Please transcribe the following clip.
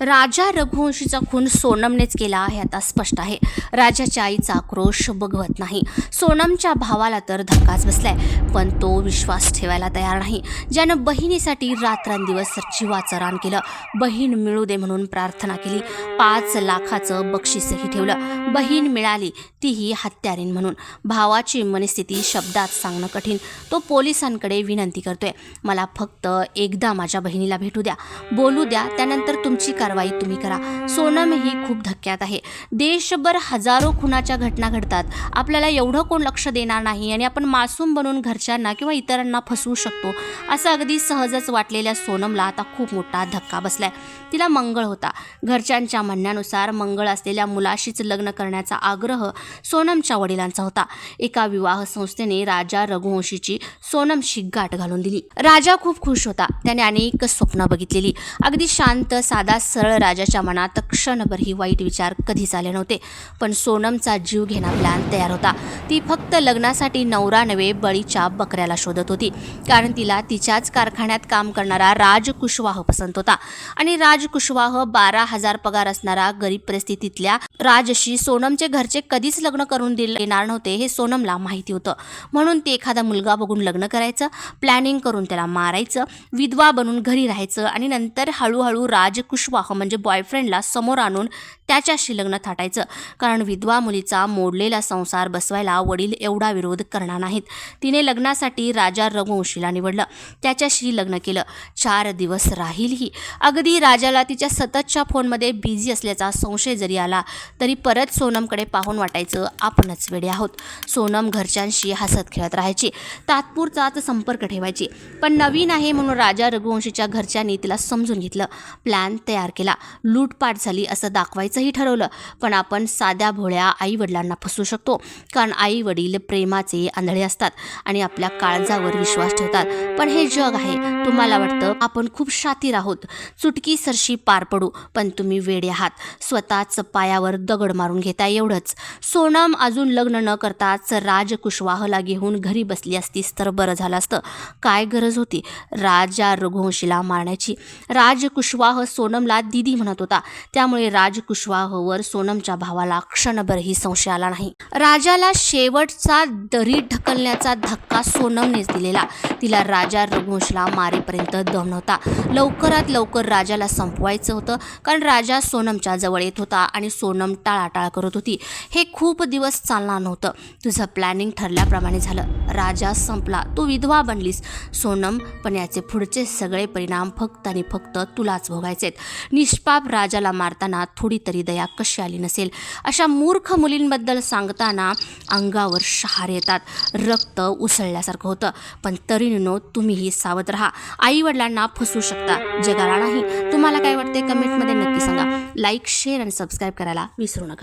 राजा रघुवंशीचा खून सोनमनेच केला हे आता स्पष्ट आहे. राजाच्या आईचा आक्रोश बघवत नाही. सोनमच्या भावाला तर धक्काच बसलाय पण तो विश्वास ठेवायला तयार नाही. ज्यानं बहिणीसाठी रात्रंदिवस जीवाचं रान केलं बहीण मिळू दे म्हणून प्रार्थना केली पाच लाखाचं बक्षीसही ठेवलं. बहीण मिळाली तीही हत्यारीन म्हणून. भावाची मनस्थिती शब्दात सांगणं कठीण. तो पोलिसांकडे विनंती करतोय मला फक्त एकदा माझ्या बहिणीला भेटू द्या. बोलू द्या त्यानंतर तुमची कारवाई तुम्ही करा. सोनम ही खूप धक्क्यात आहे. देशभर हजारो खुनाच्या घटना घडतात. आपल्याला एवढं कोण लक्ष देणार नाही आणि आपण मासूम बनून घरच्यांना किंवा इतरांना फसवू शकतो. असं अगदी सहजच वाटलेल्या सोनमला आता खूप मोठा धक्का बसलाय. तिला मंगळ होता. घरच्यांच्या म्हणण्यानुसार मंगळ असलेल्या मुलाशीच लग्न करण्याचा आग्रह सोनमच्या वडिलांचा होता. एका विवाह संस्थेने राजा रघुवंशीची सोनमशी गाठ घालून दिली. राजा खूप खुश होता. त्याने अनेक स्वप्न बघितलेली. अगदी शांत साधा सरळ राजाच्या मनात क्षणभरही वाईट विचार कधीच आले नव्हते. पण सोनमचा जीव घेणा प्लॅन तयार होता. ती फक्त लग्नासाठी नवरा नवे बळीच्या बकऱ्याला शोधत होती. कारण तिला तिच्याच कारखान्यात काम करणारा राज कुशवाह पसंत होता. आणि राज कुशवाह बारा हजार पगार असणारा गरीब परिस्थितीतल्या राजशी सोनमचे घरचे कधीच लग्न करून दिले येणार नव्हते हे सोनमला माहिती होतं. म्हणून ते एखादा मुलगा बघून लग्न करायचं प्लॅनिंग करून त्याला मारायचं विधवा बनून घरी राहायचं आणि नंतर हळूहळू राज कुशवाह म्हणजे बॉयफ्रेंडला समोर आणून त्याच्याशी लग्न थाटायचं. कारण विधवा मुलीचा मोडलेला संसार बसवायला वडील एवढा विरोध करणार नाहीत. तिने लग्नासाठी राजा रघुवंशीला निवडलं. त्याच्याशी लग्न केलं. चार दिवस राहीलही. अगदी राजाला तिच्या सततच्या फोनमध्ये बिझी असल्याचा संशय जरी आला तरी परत सोनमकडे पाहून वाटायचं आपणच वेडे आहोत. सोनम घरच्यांशी हसत खेळत राहायची. तात्पुरताच संपर्क ठेवायची. पण नवीन आहे म्हणून राजा रघुवंशीच्या घरच्यांनी तिला समजून घेतलं. प्लॅन तयार केला लूटपाट झाली असं दाखवायचंही ठरवलं. पण आपण साध्या भोळ्या आई वडिलांना फसू शकतो. कारण आई वडील प्रेमाचे आंधळे असतात आणि आपल्या काळजावर विश्वास ठेवतात. पण हे जग आहे. तुम्हाला वाटतं आपण खूप शातीर आहोत. चुटकी सरशी पार पडू पण तुम्ही वेडे आहात. स्वतःच पायावर दगड मारून घेता एवढंच. सोनम अजून लग्न न करताच राज कुशवाहला घेऊन घरी बसली असतीस तर बरं झालं असतं. काय गरज होती? राजा रघुवंशीला मारण्याची. राज कुशवाह सोनमला दिदी म्हणत होता. त्यामुळे राज कुशवाहवर सोनमच्या भावाला क्षणभरही संशय आला नाही. राजाला शेवटचा दरी ढकलण्याचा धक्का सोनमनेच दिलेला. तिला राजा रघुवंशला मारेपर्यंत दम नव्हता. लवकरात लवकर राजाला संपवायचं होतं कारण राजा सोनमच्या जवळ येत होता आणि सोनम टाळाटाळ करत होती. हे खूप दिवस चालणार नव्हतं. तुझं प्लॅनिंग ठरल्याप्रमाणे झालं. राजा संपला. तू विधवा बनलीस. सोनम पण याचे पुढचे सगळे परिणाम फक्त आणि फक्त तुलाच भोगायचेत. निष्पाप राजाला मारताना थोडी तरी दया कशी आली नसेल? अशा मूर्ख मुलींबद्दल सांगताना अंगावर शहार येतात. रक्त उसळल्यासारखं होतं. पण तरीनो तुम्हीही सावध राहा. आई वडिलांना फसवू शकता. जगाला नाही. तुम्हाला काय वाटते कमेंटमध्ये नक्की सांगा. लाईक शेअर आणि सबस्क्राईब करायला विसरू नका.